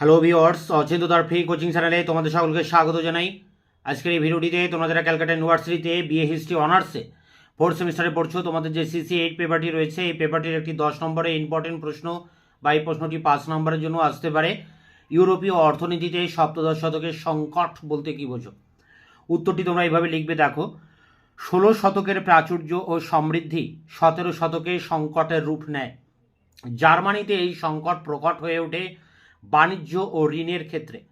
Hello viewers অচিন্তদার free coaching চ্যানেলে তোমাদের সকলকে স্বাগত জানাই। আজকের এই ভিডিওটিতে তোমরা যারা ক্যালকাটা ইউনিভার্সিটিতে বিএ হিস্ট্রি অনার্সে ফোর্থ সেমিস্টারে পড়ছো, তোমাদের যে সিসি এইট পেপারটি রয়েছে, এই পেপারটির একটি দশ নম্বরে ইম্পর্টেন্ট প্রশ্ন বা এই প্রশ্নটি পাঁচ নম্বরের জন্য আসতে পারে। ইউরোপীয় অর্থনীতিতে সপ্তদশ শতকের সংকট বলতে কি বোঝো? উত্তরটি তোমরা এইভাবে লিখবে, দেখো। ষোলো শতকের প্রাচুর্য ও সমৃদ্ধি সতেরো শতকে সংকটের রূপ নেয়। জার্মানিতে এই সংকট প্রকট হয়ে ওঠে বাণিজ্য ও ঋণের ক্ষেত্রে।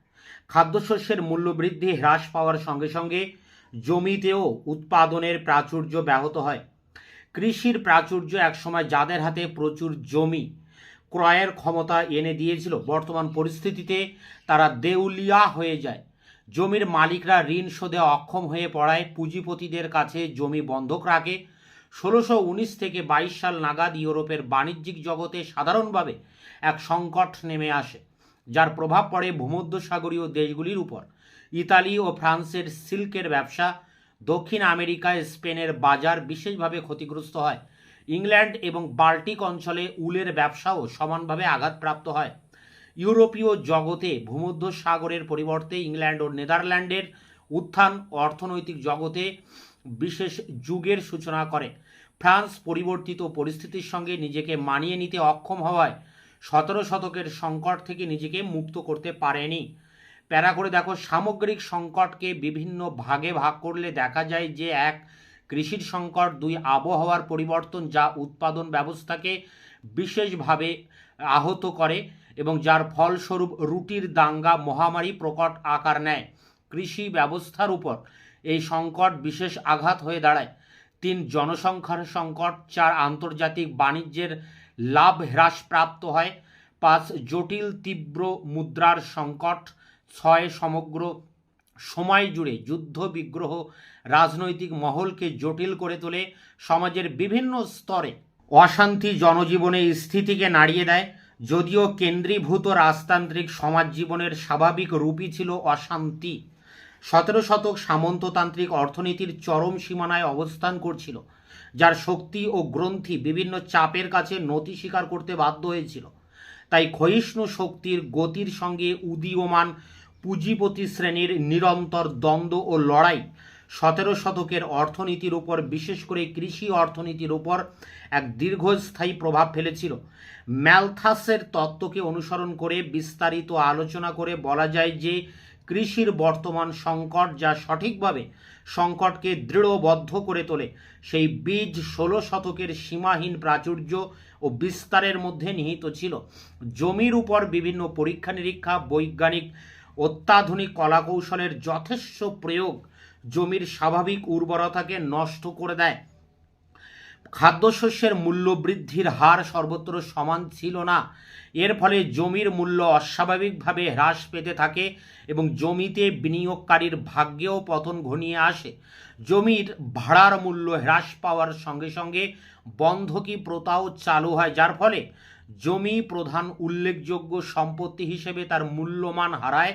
খাদ্যশস্যের মূল্যবৃদ্ধি হ্রাস পাওয়ার সঙ্গে সঙ্গে জমিতেও উৎপাদনের প্রাচুর্য ব্যাহত হয়। কৃষির প্রাচুর্য একসময় যাদের হাতে প্রচুর জমি ক্রয়ের ক্ষমতা এনে দিয়েছিল, বর্তমান পরিস্থিতিতে তারা দেউলিয়া হয়ে যায়। জমির মালিকরা ঋণ শোধে অক্ষম হয়ে পড়ায় পুঁজিপতিদের কাছে জমি বন্ধক রাখে। ষোলোশো উনিশ থেকে বাইশ সাল নাগাদ ইউরোপের বাণিজ্যিক জগতে সাধারণভাবে এক সংকট নেমে আসে। যার প্রভাব পড়ে ভূমধ্যসাগরীয় দেশগুলির উপর। ইতালি ও ফ্রান্সের সিল্কের ব্যবসা, দক্ষিণ আমেরিকায় স্পেনের বাজার বিশেষভাবে ক্ষতিগ্রস্ত হয়। ইংল্যান্ড এবং বাল্টিক অঞ্চলে উলের ব্যবসাও সমানভাবে আঘাতপ্রাপ্ত হয়। ইউরোপীয় জগতে ভূমধ্যসাগরের পরিবর্তে ইংল্যান্ড ও নেদারল্যান্ডের উত্থান অর্থনৈতিক জগতে বিশেষ যুগের সূচনা করে। ফ্রান্স পরিবর্তিত পরিস্থিতির সঙ্গে নিজেকে মানিয়ে নিতে অক্ষম হওয়ায় সতেরো শতকের সংকট থেকে নিজেকে মুক্ত করতে পারেনি। প্যারা করে দেখো, সামগ্রিক সংকটকে বিভিন্ন ভাগে ভাগ করলে দেখা যায় যে এক কৃষির সংকট, দুই আবহাওয়ার পরিবর্তন যা উৎপাদন ব্যবস্থাকে বিশেষভাবে আহত করে এবং যার ফলস্বরূপ রুটির দাঙ্গা, মহামারী প্রকট আকার নেয়। কৃষি ব্যবস্থার উপর এই সংকট বিশেষ আঘাত হয়ে দাঁড়ায়। তিন, জনসংখ্যার সংকট, চার, আন্তর্জাতিক বাণিজ্যের লাভ হ্রাস প্রাপ্ত হয়। পাঁচ, জটিল, তীব্র মুদ্রার সংকট। ছয়, সমগ্র সময় জুড়ে যুদ্ধ, বিগ্রহ, রাজনৈতিক মহলকে জটিল করে তোলে। সমাজের বিভিন্ন স্তরে অশান্তি জনজীবনে স্থিতিকে নাড়িয়ে দেয়। যদিও কেন্দ্রীভূত রাজতান্ত্রিক সমাজ জীবনের স্বাভাবিক রূপই ছিল অশান্তি। সতেরো শতক সামন্ততান্ত্রিক অর্থনীতির চরম সীমানায় অবস্থান করছিল। যার শক্তি ও গ্রন্থি বিভিন্ন চাপের কাছে নতি স্বীকার করতে বাধ্য হয়েছিল। তাই ক্ষয়িষ্ণু শক্তির গতির সঙ্গে উদীয়মান পুঁজিপতি শ্রেণির নিরন্তর দ্বন্দ্ব ও লড়াই সতেরো শতকের অর্থনীতির উপর, বিশেষ করে কৃষি অর্থনীতির উপর, এক দীর্ঘস্থায়ী প্রভাব ফেলেছিল। ম্যালথাসের তত্ত্বকে অনুসরণ করে বিস্তারিত আলোচনা করে বলা যায় যে কৃষির বর্তমান সংকট যা সঠিকভাবে সংকটকে দৃঢ়বদ্ধ করে তোলে, সেই বীজ ষোলো শতকের সীমাহীন প্রাচুর্য ও বিস্তারের মধ্যে নিহিত ছিল। জমির উপর বিভিন্ন পরীক্ষা নিরীক্ষা, বৈজ্ঞানিক, অত্যাধুনিক কলাকৌশলের যথেষ্ট প্রয়োগ জমির স্বাভাবিক উর্বরতাকে নষ্ট করে দেয়। খাদ্যশস্যের মূল্য বৃদ্ধির হার সর্বত্র সমান ছিল না। এর ফলে জমির মূল্য অস্বাভাবিকভাবে হ্রাস পেতে থাকে এবং জমিতে বিনিয়োগকারীর ভাগ্যেও পতন ঘনিয়ে আসে। জমির ভাড়ার মূল্য হ্রাস পাওয়ার সঙ্গে সঙ্গে বন্ধকি প্রথাও চালু হয়, যার ফলে জমি প্রধান উল্লেখযোগ্য সম্পত্তি হিসেবে তার মূল্যমান হারায়।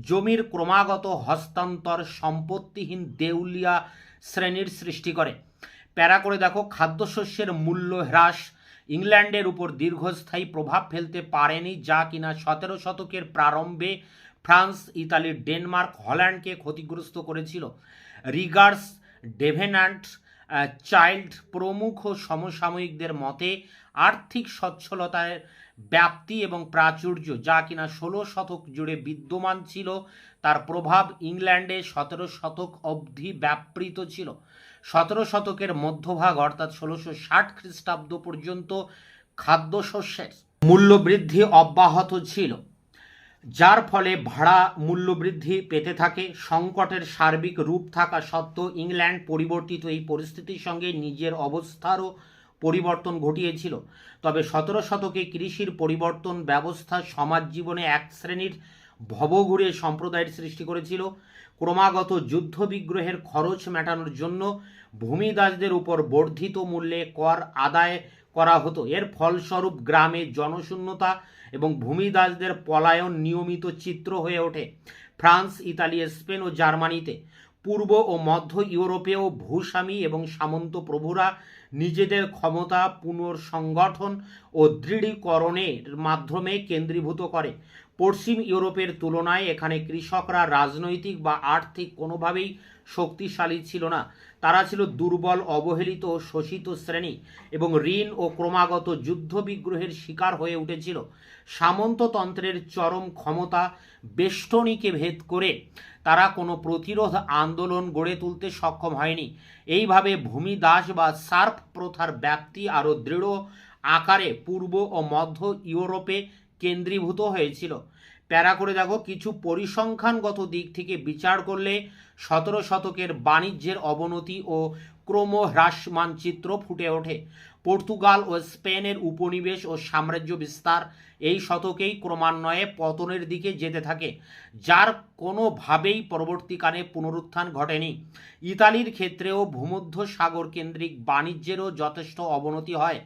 জমির ক্রমাগত হস্তান্তর সম্পত্তিহীন দেউলিয়া শ্রেণির সৃষ্টি করে। প্যারা করে দেখো, খাদ্যশস্যের মূল্য হ্রাস। ইংল্যান্ডের উপর দীর্ঘস্থায়ী প্রভাব ফেলতে পারেনি, যা কিনা সতেরো শতকের প্রারম্ভে ফ্রান্স, ইতালি, ডেনমার্ক, হল্যান্ডকে ক্ষতিগ্রস্ত করেছিল। রিগার্স ডেভেনান্ট চাইল্ড প্রমুখ সমসাময়িকদের মতে, আর্থিক সচ্ছলতার ব্যাপ্তি এবং প্রাচুর্য, যা কিনা ষোলো শতক জুড়ে বিদ্যমান ছিল, তার প্রভাব ইংল্যান্ডে সতেরো শতক অবধি ব্যাপৃত ছিল। সতেরো শতকের মধ্যভাগ, অর্থাৎ ষোলোশো ষাট খ্রিস্টাব্দ পর্যন্ত খাদ্যশস্যের মূল্যবৃদ্ধি অব্যাহত ছিল, যার ফলে ভাড়া মূল্যবৃদ্ধি পেতে থাকে। সংকটের সার্বিক রূপ থাকা সত্ত্বেও ইংল্যান্ড পরিবর্তিত এই পরিস্থিতির সঙ্গে নিজের অবস্থারও পরিবর্তন ঘটিয়েছিল। তবে সতেরো শতকে কৃষির পরিবর্তন ব্যবস্থা সমাজ জীবনে এক শ্রেণির ভবঘুরে সম্প্রদায়ের সৃষ্টি করেছিল। ক্রমাগত যুদ্ধবিগ্রহের খরচ মেটানোর জন্য ভূমিদাসদের উপর বর্ধিত মূল্যে কর আদায় করা হতো। এর ফলস্বরূপ গ্রামে জনশূন্যতা এবং ভূমিদাসদের পলায়ন নিয়মিত চিত্র হয়ে ওঠে। ফ্রান্স, ইতালি, স্পেন ও জার্মানিতে। পূর্ব ও মধ্য ইউরোপেও ভূস্বামী এবং সামন্ত প্রভুরা নিজেদের ক্ষমতা পুনর্সংগঠন ও দৃঢ়ীকরণের মাধ্যমে কেন্দ্রীভূত করে। পশ্চিম ইউরোপের তুলনায় এখানে কৃষকরা রাজনৈতিক বা আর্থিক কোনোভাবেই শক্তিশালী ছিল না। তারা ছিল দুর্বল, অবহেলিত, শোষিত শ্রেণি এবং ঋণ ও ক্রমাগত যুদ্ধ বিগ্রহের শিকার হয়ে উঠেছিল। সামন্ততন্ত্রের চরম ক্ষমতা বেষ্টনীকে ভেদ করে তারা কোনো প্রতিরোধ আন্দোলন গড়ে তুলতে সক্ষম হয়নি। এইভাবে ভূমিদাস বা সার্ফ প্রথার ব্যাপ্তি আরও দৃঢ় আকারে পূর্ব ও মধ্য ইউরোপে কেন্দ্রীভূত হয়েছিল। প্যারা করে দেখো, কিছু পরিসংখ্যানগত দিক থেকে বিচার করলে সতেরো শতকের বাণিজ্যের অবনতি ও ক্রম হ্রাস মানচিত্র ফুটে ওঠে। পর্তুগাল ও স্পেনের উপনিবেশ ও সাম্রাজ্য বিস্তার এই শতকেই ক্রমান্বয়ে পতনের দিকে যেতে থাকে, যার কোনোভাবেই পরবর্তীকালে পুনরুত্থান ঘটেনি। ইতালির ক্ষেত্রেও ভূমধ্য সাগর কেন্দ্রিক বাণিজ্যেরও যথেষ্ট অবনতি হয়।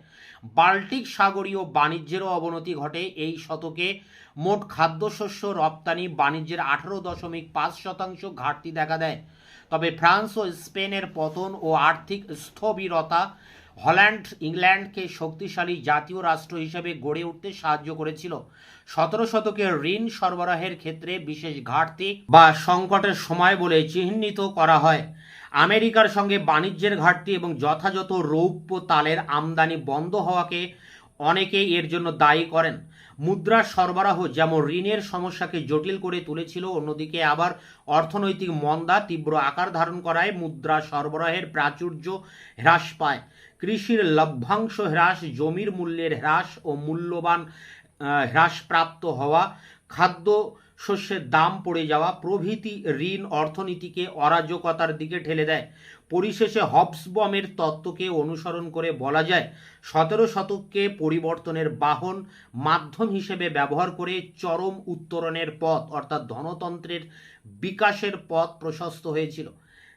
বাল্টিক সাগরীয় বাণিজ্যেরও অবনতি ঘটে এই শতকে। মোট খাদ্যশস্য রপ্তানি বাণিজ্যের আঠারো দশমিক পাঁচ শতাংশ ঘাটতি দেখা দেয়। তবে ফ্রান্স ও স্পেনের পতন ও আর্থিক স্থবিরতা হল্যান্ড, ইংল্যান্ডকে শক্তিশালী জাতীয় রাষ্ট্র হিসেবে গড়ে উঠতে সাহায্য করেছিল। সতেরো শতকে ঋণ সরবরাহের ক্ষেত্রে বিশেষ ঘাটতি বা সংকটের সময় বলে চিহ্নিত করা হয়। আমেরিকার সঙ্গে বাণিজ্যের ঘাটতি এবং যথাযথ রৌপ্য তালের আমদানি বন্ধ হওয়াকে অনেকেই এর জন্য দায়ী করেন। মুদ্রা সরবরাহ যেমন ঋণের সমস্যাকে জটিল করে তুলেছিল, অন্যদিকে আবার অর্থনৈতিক মন্দা তীব্র আকার ধারণ করায় মুদ্রা সরবরাহের প্রাচুর্য হ্রাস পায়। কৃষির লভ্যাংশ হ্রাস, জমির মূল্যের হ্রাস ও মূল্যবান হ্রাসপ্রাপ্ত হওয়া, খাদ্য শস্যের দাম পড়ে যাওয়া প্রভৃতি ঋণ অর্থনীতিকে অরাজকতার দিকে ঠেলে দেয়। পরিশেষে হবসবমের তত্ত্বকে অনুসরণ করে বলা যায়, সতেরো শতককে পরিবর্তনের বাহন মাধ্যম হিসেবে ব্যবহার করে চরম উত্তরণের পথ, অর্থাৎ ধনতন্ত্রের বিকাশের পথ প্রশস্ত হয়েছিল।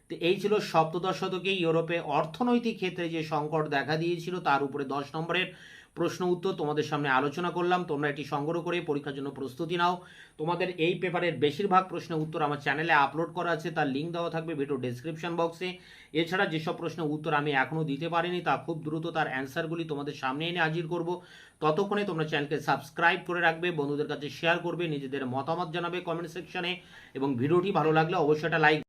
তো এই ছিল সপ্তদশ শতকে ইউরোপে অর্থনৈতিক ক্ষেত্রে যে সংকট দেখা দিয়েছিল, তার উপরে দশ নম্বরের প্রশ্ন উত্তর তোমাদের সামনে আলোচনা করলাম। তোমরা এটি সংগ্রহ করে পরীক্ষার জন্য প্রস্তুতি নাও। তোমাদের এই পেপারের বেশিরভাগ প্রশ্নের উত্তর আমার চ্যানেলে আপলোড করা আছে, তার লিঙ্ক দেওয়া থাকবে ভিডিও ডেসক্রিপশন বক্সে এছাড়া যেসব প্রশ্নের উত্তর আমি এখনও দিতে পারিনি, তা খুব দ্রুত তার অ্যান্সারগুলি তোমাদের সামনে এনে হাজির করব। ততক্ষণে তোমরা চ্যানেলকে সাবস্ক্রাইব করে রাখবে, বন্ধুদের কাছে শেয়ার করবে, নিজেদের মতামত জানাবে কমেন্ট সেকশনে এবং ভিডিওটি ভালো লাগলে অবশ্যই একটা লাইক